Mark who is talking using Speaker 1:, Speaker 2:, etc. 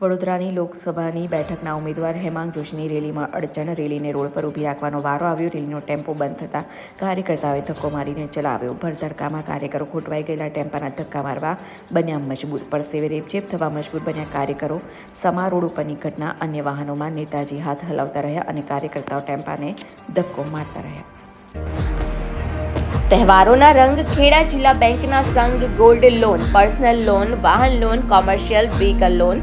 Speaker 1: વડોદરાની લોકસભાની બેઠકના ઉમેદવાર હેમાંગ જોશીની રેલીમાં અડચણ રેલીને રોડ પર ઊભી રાખવાનો વારો આવ્યો. રેલીનો ટેમ્પો બંધ થતાં કાર્યકર્તાઓએ ધક્કો મારીને ચલાવ્યો. ભરધડકામાં કાર્યકરો ખોટવાઈ ગયેલા ટેમ્પાના ધક્કા મારવા બન્યા મજબૂર પરસેવે રેપચેપ થવા મજબૂર બન્યા કાર્યકરો. સમા રોડ ઉપરની ઘટના, અન્ય વાહનોમાં નેતાજી હાથ હલાવતા રહ્યા અને કાર્યકર્તાઓ ટેમ્પાને ધક્કો મારતા રહ્યા.
Speaker 2: તહેવારોના રંગ ખેડા જિલ્લા બેંકના સંઘ ગોલ્ડ લોન, પર્સનલ લોન, વાહન loan, commercial vehicle loan